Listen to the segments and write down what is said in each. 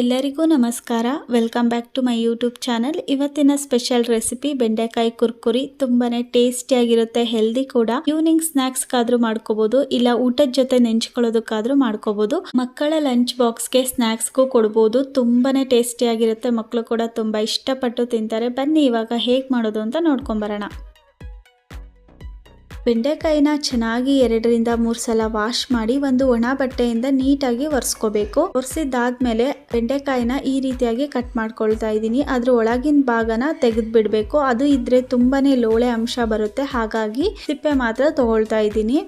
ಎಲ್ಲರಿಗೂ ನಮಸ್ಕಾರ. Welcome back to my YouTube channel ಇವತ್ತಿನ ಸ್ಪೆಷಲ್ ರೆಸಿಪಿ ಬೆಂಡೆಕಾಯಿ ಕುರ್ಕುರಿ ತುಂಬಾನೇ ಟೇಸ್ಟಿ ಆಗಿರುತ್ತೆ ಹೆಲ್ದಿ ಕೂಡ. ಈವ್ನಿಂಗ್ ಸ್ನಾಕ್ಸ್ ಕಾದ್ರೂ ಮಾಡ್ಕೋಬಹುದು ಇಲ್ಲ ಊಟದ ಜೊತೆ ನೆಂಚ್ಕೊಳ್ಳೋದಕ್ಕಾದ್ರೂ ಮಾಡ್ಕೋಬಹುದು ಮಕ್ಕಳ ಲಂಚ್ ಬಾಕ್ಸ್ಗೆ ಸ್ನಾಕ್ಸ್ಗೂ ಕೊಡ್ಬೋದು. ತುಂಬಾನೇ ಟೇಸ್ಟಿ ಆಗಿರುತ್ತೆ ಮಕ್ಕಳು ಕೂಡ ತುಂಬಾ ಇಷ್ಟಪಟ್ಟು ತಿಂತಾರೆ. ಬನ್ನಿ, ಇವಾಗ ಹೇಗೆ ಮಾಡೋದು ಅಂತ ನೋಡ್ಕೊಂಬರೋಣ ಬೆಂಡೆಕಾಯಿನ ಚೆನ್ನಾಗಿ ಎರಡರಿಂದ ಮೂರು ಸಲ ವಾಶ್ ಮಾಡಿ ಒಂದು ಒಣ ಬಟ್ಟೆಯಿಂದ ನೀಟಾಗಿ ಒರೆಸ್ಕೋಬೇಕು. ಒರೆಸಿದ್ದಾದ್ಮೇಲೆ ಬೆಂಡೆಕಾಯಿನ ಈ ರೀತಿಯಾಗಿ ಕಟ್ ಮಾಡ್ಕೊಳ್ತಾ ಇದ್ದೀನಿ. ಅದ್ರ ಒಳಗಿನ ಭಾಗನ ತೆಗೆದು ಬಿಡಬೇಕು ಅದು ಇದ್ರೆ ತುಂಬಾನೇ ಲೋಳೆ ಅಂಶ ಬರುತ್ತೆ. ಹಾಗಾಗಿ ಸಿಪ್ಪೆ ಮಾತ್ರ ತಗೊಳ್ತಾ ಇದ್ದೀನಿ.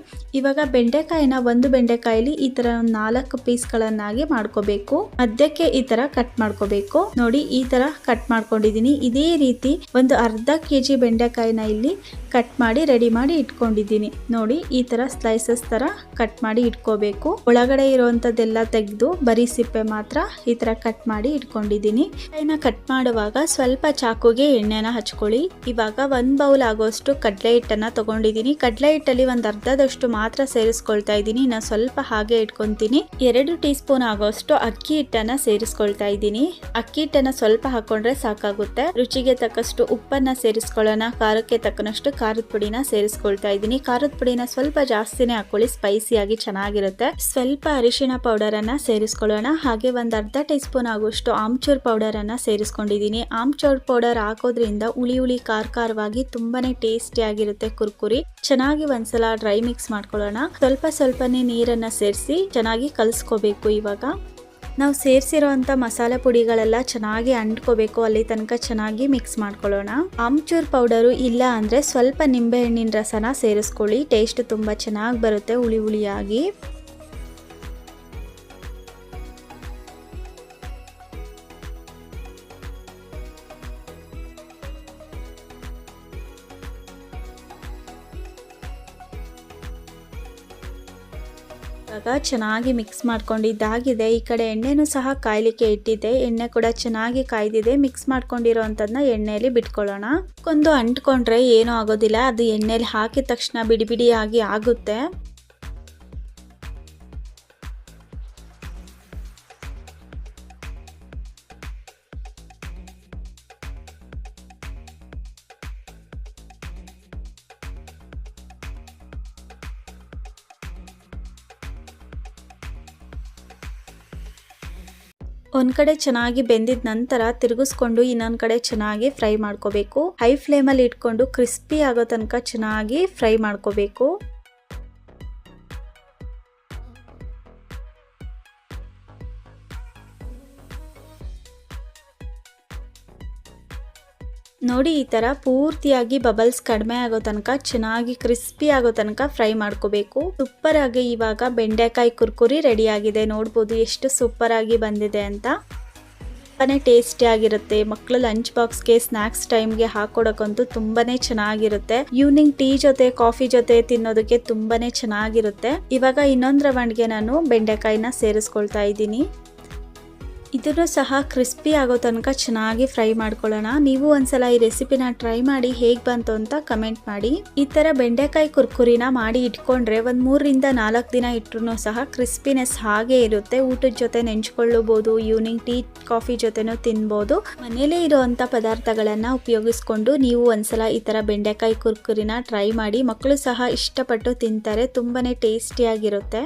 ಇವಾಗ ಬೆಂಡೆಕಾಯಿನ ಒಂದು ಬೆಂಡೆಕಾಯಿಲಿ ಈ ತರ ನಾಲ್ಕು ಪೀಸ್ಗಳನ್ನಾಗಿ ಮಾಡ್ಕೋಬೇಕು. ಮಧ್ಯಕ್ಕೆ ಈ ತರ ಕಟ್ ಮಾಡ್ಕೋಬೇಕು. ನೋಡಿ, ಈ ತರ ಕಟ್ ಮಾಡ್ಕೊಂಡಿದ್ದೀನಿ. ಇದೇ ರೀತಿ ಒಂದು ಅರ್ಧ ಕೆಜಿ ಬೆಂಡೆಕಾಯಿನ ಇಲ್ಲಿ ಕಟ್ ಮಾಡಿ, ರೆಡಿ ಮಾಡಿ ಇಟ್ಕೊಂಡಿದ್ದೀನಿ. ನೋಡಿ, ಈ ತರ ಸ್ಲೈಸಸ್ ತರ ಕಟ್ ಮಾಡಿ ಇಟ್ಕೋಬೇಕು. ಒಳಗಡೆ ಇರುವಂತದ್ದೆಲ್ಲ ತೆಗೆದು ಬರೀ ಸಿಪ್ಪೆ ಮಾತ್ರ ಈ ತರ ಕಟ್ ಮಾಡಿ ಇಟ್ಕೊಂಡಿದ್ದೀನಿ. ಕಾಯಿನ ಕಟ್ ಮಾಡುವಾಗ ಸ್ವಲ್ಪ ಚಾಕುಗೆ ಎಣ್ಣೆನ ಹಚ್ಕೊಳ್ಳಿ. ಇವಾಗ ಒಂದ್ ಬೌಲ್ ಆಗೋಷ್ಟು ಕಡಲೆ ಹಿಟ್ಟನ್ನ ತಗೊಂಡಿದ್ದೀನಿ. ಕಡಲೆ ಹಿಟ್ಟಲ್ಲಿ ಒಂದ್ ಅರ್ಧದಷ್ಟು ಮಾತ್ರ ಸೇರಿಸ್ಕೊಳ್ತಾ ಇದ್ದೀನಿ. ನಾ ಸ್ವಲ್ಪ ಹಾಗೆ ಇಟ್ಕೊಂತೀನಿ. ಎರಡು ಟೀ ಸ್ಪೂನ್ ಆಗೋಷ್ಟು ಅಕ್ಕಿ ಹಿಟ್ಟನ್ನ ಸೇರಿಸ್ಕೊಳ್ತಾ ಇದ್ದೀನಿ. ಅಕ್ಕಿ ಹಿಟ್ಟನ್ನ ಸ್ವಲ್ಪ ಹಾಕೊಂಡ್ರೆ ಸಾಕಾಗುತ್ತೆ. ರುಚಿಗೆ ತಕ್ಕಷ್ಟು ಉಪ್ಪನ್ನ ಸೇರಿಸ್ಕೊಳ್ಳೋಣ. ಖಾರಕ್ಕೆ ತಕ್ಕನಷ್ಟು ಖಾರದ ಪುಡಿನ ಸೇರಿಸ್ಕೊಳ್ತಾ ಇದ್ದೀನಿ. ಖಾರದ ಪುಡಿನ ಸ್ವಲ್ಪ ಜಾಸ್ತಿನೇ ಹಾಕೊಳ್ಳಿ. ಸ್ಪೈಸಿಯಾಗಿ ಚೆನ್ನಾಗಿರುತ್ತೆ. ಸ್ವಲ್ಪ ಅರಿಶಿಣ ಪೌಡರ್ ಅನ್ನ ಸೇರಿಸ್ಕೊಳ್ಳೋಣ. ಹಾಗೆ ಒಂದ್ ಅರ್ಧ ಟೀ ಸ್ಪೂನ್ ಆಗುವಷ್ಟು ಆಮ್ಚೂರ್ ಪೌಡರ್ ಅನ್ನ ಸೇರಿಸ್ಕೊಂಡಿದ್ದೀನಿ. ಆಮ್ಚೂರ್ ಪೌಡರ್ ಹಾಕೋದ್ರಿಂದ ಹುಳಿ ಹುಳಿ ಖಾರ ಖಾರವಾಗಿ ತುಂಬಾನೇ ಟೇಸ್ಟಿ ಆಗಿರುತ್ತೆ ಕುರ್ಕುರಿ. ಚೆನ್ನಾಗಿ ಒಂದ್ಸಲ ಡ್ರೈ ಮಿಕ್ಸ್ ಮಾಡ್ಕೊಳ್ಳೋಣ. ಸ್ವಲ್ಪ ಸ್ವಲ್ಪನೇ ನೀರನ್ನ ಸೇರಿಸಿ ಚೆನ್ನಾಗಿ ಕಲಿಸ್ಕೋಬೇಕು ಇವಾಗ. ನಾವು ಸೇರಿಸಿರೋಂಥ ಮಸಾಲೆ ಪುಡಿಗಳೆಲ್ಲ ಚೆನ್ನಾಗಿ ಅಂಟ್ಕೋಬೇಕು. ಅಲ್ಲಿ ತನಕ ಚೆನ್ನಾಗಿ ಮಿಕ್ಸ್ ಮಾಡ್ಕೊಳ್ಳೋಣ. ಆಮ್ಚೂರ್ ಪೌಡರು ಇಲ್ಲ ಅಂದರೆ ಸ್ವಲ್ಪ ನಿಂಬೆಹಣ್ಣಿನ ರಸನ ಸೇರಿಸ್ಕೊಳ್ಳಿ. ಟೇಸ್ಟ್ ತುಂಬ ಚೆನ್ನಾಗಿ ಬರುತ್ತೆ ಹುಳಿ ಹುಳಿಯಾಗಿ. ಇವಾಗ ಚೆನ್ನಾಗಿ ಮಿಕ್ಸ್ ಮಾಡ್ಕೊಂಡಿದ್ದಾಗಿದೆ ಈ ಕಡೆ ಎಣ್ಣೆನೂ ಸಹ ಕಾಯ್ಲಿಕ್ಕೆ ಇಟ್ಟಿದ್ದೆ. ಎಣ್ಣೆ ಕೂಡ ಚೆನ್ನಾಗಿ ಕಾಯ್ದಿದೆ. ಮಿಕ್ಸ್ ಮಾಡ್ಕೊಂಡಿರೋ ಎಣ್ಣೆಯಲ್ಲಿ ಬಿಟ್ಕೊಳ್ಳೋಣ. ಒಂದು ಅಂಟ್ಕೊಂಡ್ರೆ ಏನೂ ಆಗೋದಿಲ್ಲ. ಅದು ಎಣ್ಣೆಲಿ ಹಾಕಿದ ತಕ್ಷಣ ಬಿಡಿ ಬಿಡಿಯಾಗಿ ಆಗುತ್ತೆ. ಒಂದ್ ಕಡೆ ಚೆನ್ನಾಗಿ ಬೆಂದಿದ ನಂತರ ತಿರುಗಿಸ್ಕೊಂಡು ಇನ್ನೊಂದ್ ಕಡೆ ಚೆನ್ನಾಗಿ ಫ್ರೈ ಮಾಡ್ಕೋಬೇಕು. ಹೈ ಫ್ಲೇಮಲ್ಲಿ ಇಟ್ಕೊಂಡು ಕ್ರಿಸ್ಪಿ ಆಗೋ ತನಕ ಚೆನ್ನಾಗಿ ಫ್ರೈ ಮಾಡ್ಕೋಬೇಕು. ನೋಡಿ, ಈ ಥರ ಪೂರ್ತಿಯಾಗಿ ಬಬಲ್ಸ್ ಕಡಿಮೆ ಆಗೋ ತನಕ, ಚೆನ್ನಾಗಿ ಕ್ರಿಸ್ಪಿ ಆಗೋ ತನಕ ಫ್ರೈ ಮಾಡ್ಕೋಬೇಕು. ಸೂಪರ್ ಆಗಿ ಇವಾಗ ಬೆಂಡೆಕಾಯಿ ಕುರ್ಕುರಿ ರೆಡಿ ಆಗಿದೆ. ನೋಡ್ಬೋದು ಎಷ್ಟು ಸೂಪರ್ ಆಗಿ ಬಂದಿದೆ ಅಂತ. ತುಂಬಾ ಟೇಸ್ಟಿ ಆಗಿರುತ್ತೆ. ಮಕ್ಕಳು ಲಂಚ್ ಬಾಕ್ಸ್ಗೆ ಸ್ನಾಕ್ಸ್ ಟೈಮ್ಗೆ ಹಾಕೊಡಕ್ಕಂತೂ ತುಂಬಾ ಚೆನ್ನಾಗಿರುತ್ತೆ. ಈವ್ನಿಂಗ್ ಟೀ ಜೊತೆ ಕಾಫಿ ಜೊತೆ ತಿನ್ನೋದಕ್ಕೆ ತುಂಬಾ ಚೆನ್ನಾಗಿರುತ್ತೆ. ಇವಾಗ ಇನ್ನೊಂದು ರವಂಡ್ಗೆ ನಾನು ಬೆಂಡೆಕಾಯಿನ ಸೇರಿಸ್ಕೊಳ್ತಾ ಇದ್ದೀನಿ. ಇದನ್ನು ಸಹ ಕ್ರಿಸ್ಪಿ ಆಗೋ ತನಕ ಚೆನ್ನಾಗಿ ಫ್ರೈ ಮಾಡ್ಕೊಳ್ಳೋಣ. ನೀವು ಒಂದ್ಸಲ ಈ ರೆಸಿಪಿನ ಟ್ರೈ ಮಾಡಿ ಹೇಗೆ ಬಂತು ಅಂತ ಕಮೆಂಟ್ ಮಾಡಿ. ಈ ಥರ ಬೆಂಡೆಕಾಯಿ ಕುರ್ಕುರಿನ ಮಾಡಿ ಇಟ್ಕೊಂಡ್ರೆ ಒಂದು ಮೂರರಿಂದ ನಾಲ್ಕು ದಿನ ಇಟ್ಟರು ಸಹ ಕ್ರಿಸ್ಪಿನೆಸ್ ಹಾಗೆ ಇರುತ್ತೆ. ಊಟದ ಜೊತೆ ನೆಂಚ್ಕೊಳ್ಳಬಹುದು ಈವ್ನಿಂಗ್ ಟೀ ಕಾಫಿ ಜೊತೆನೂ ತಿನ್ಬೋದು. ಮನೇಲೇ ಇರುವಂತ ಪದಾರ್ಥಗಳನ್ನು ಉಪಯೋಗಿಸ್ಕೊಂಡು ನೀವು ಒಂದ್ಸಲ ಈ ತರ ಬೆಂಡೆಕಾಯಿ ಕುರ್ಕುರಿನ ಟ್ರೈ ಮಾಡಿ ಮಕ್ಕಳು ಸಹ ಇಷ್ಟಪಟ್ಟು ತಿಂತಾರೆ, ತುಂಬಾನೇ ಟೇಸ್ಟಿಯಾಗಿರುತ್ತೆ.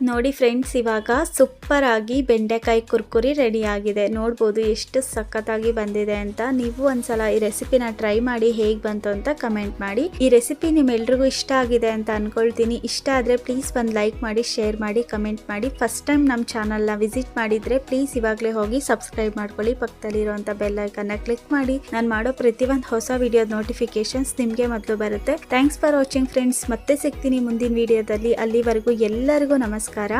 ನೋಡಿ ಫ್ರೆಂಡ್ಸ್, ಇವಾಗ ಸೂಪರ್ ಆಗಿ ಬೆಂಡೆಕಾಯಿ ಕುರ್ಕುರಿ ರೆಡಿ ಆಗಿದೆ ನೋಡ್ಬೋದು ಎಷ್ಟು ಸಖತ್ತಾಗಿ ಬಂದಿದೆ ಅಂತ. ನೀವು ಒಂದ್ಸಲ ಈ ರೆಸಿಪಿನ ಟ್ರೈ ಮಾಡಿ ಹೇಗೆ ಬಂತು ಅಂತ ಕಮೆಂಟ್ ಮಾಡಿ. ಈ ರೆಸಿಪಿ ನಿಮ್ಮೆಲ್ರಿಗೂ ಇಷ್ಟ ಆಗಿದೆ ಅಂತ ಅನ್ಕೊಳ್ತೀನಿ. ಇಷ್ಟ ಆದರೆ ಪ್ಲೀಸ್ ಒಂದು ಲೈಕ್ ಮಾಡಿ, ಶೇರ್ ಮಾಡಿ, ಕಮೆಂಟ್ ಮಾಡಿ. ಫಸ್ಟ್ ಟೈಮ್ ನಮ್ಮ ಚಾನಲ್ನ ವಿಸಿಟ್ ಮಾಡಿದರೆ ಪ್ಲೀಸ್ ಇವಾಗಲೇ ಹೋಗಿ ಸಬ್ಸ್ಕ್ರೈಬ್ ಮಾಡ್ಕೊಳ್ಳಿ. ಪಕ್ಕದಲ್ಲಿರುವಂಥ ಬೆಲ್ನ ಕ್ಲಿಕ್ ಮಾಡಿ. ನಾನು ಮಾಡೋ ಪ್ರತಿಯೊಂದು ಹೊಸ ವಿಡಿಯೋದ ನೋಟಿಫಿಕೇಶನ್ಸ್ ನಿಮಗೆ ಮೊದಲು ಬರುತ್ತೆ. Thanks for watching friends. ಮತ್ತೆ ಸಿಗ್ತೀನಿ ಮುಂದಿನ ವಿಡಿಯೋದಲ್ಲಿ. ಅಲ್ಲಿವರೆಗೂ ಎಲ್ಲರಿಗೂ ನಮಸ್ಕಾರ.